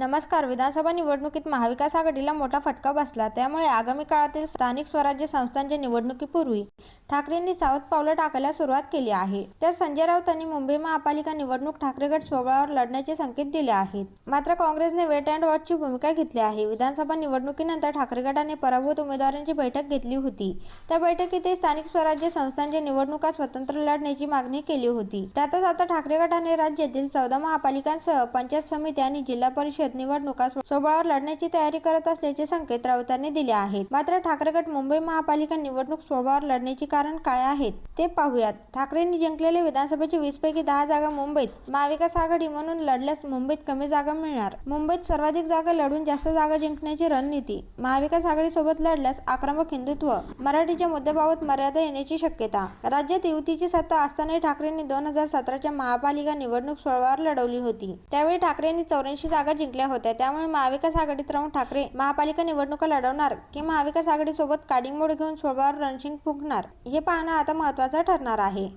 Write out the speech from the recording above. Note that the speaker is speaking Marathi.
नमस्कार विधानसभा निवडणुकीत महाविकास आघाडीला मोठा फटका बसला त्यामुळे आगामी काळातील स्थानिक स्वराज्य संस्थांच्या निवडणुकीपूर्वी ठाकरेंनी सावध पावलं टाकायला सुरुवात केली आहे. तर संजय राऊतांनी मुंबई महापालिका निवडणूक ठाकरेगड स्वबळावर लढण्याचे संकेत दिले आहेत. मात्र काँग्रेसने वेट अँड वॉचची भूमिका घेतली आहे. विधानसभा निवडणुकीनंतर ठाकरे गटाने पराभूत उमेदवारांची बैठक घेतली होती. त्या बैठकीत ते स्थानिक स्वराज्य संस्थांच्या निवडणुका स्वतंत्र लढण्याची मागणी केली होती. त्यातच आता ठाकरे गटाने राज्यातील चौदा महापालिकांसह पंचायत समिती आणि जिल्हा परिषद निवडणुका स्व- लढण्याची तयारी करत असल्याचे संकेत राऊतांनी दिले आहेत. मात्र ठाकरे गट मुंबई महापालिका निवडणूक स्वबळावर लढण्याची कारण काय आहेत ते पाहूयात. ठाकरेंनी जिंकलेले विधानसभेची वीस पैकी दहा जागा मुंबईत महाविकास आघाडी म्हणून लढल्यास मुंबईत कमी जागा मिळणार. मुंबईत सर्वाधिक जागा लढून जास्त जागा जिंकण्याची रणनीती महाविकास आघाडी सोबत लढल्यास आक्रमक हिंदुत्व मराठीच्या मुद्द्याबाबत मर्यादा येण्याची शक्यता. राज्यात युतीची सत्ता असतानाही ठाकरेंनी दोन हजार सतराच्या महापालिका निवडणूक सोहळ्यावर लढवली होती. त्यावेळी ठाकरेंनी चौऱ्याऐंशी जागा जिंकल्या. होत्या. त्यामुळे महाविकास आघाडीत राहून ठाकरे महापालिका निवडणुका लढवणार की महाविकास आघाडीसोबत काडीमोड घेऊन स्वभावावर रणशिंग फुंकणार हे पाहणं आता महत्वाचं ठरणार आहे.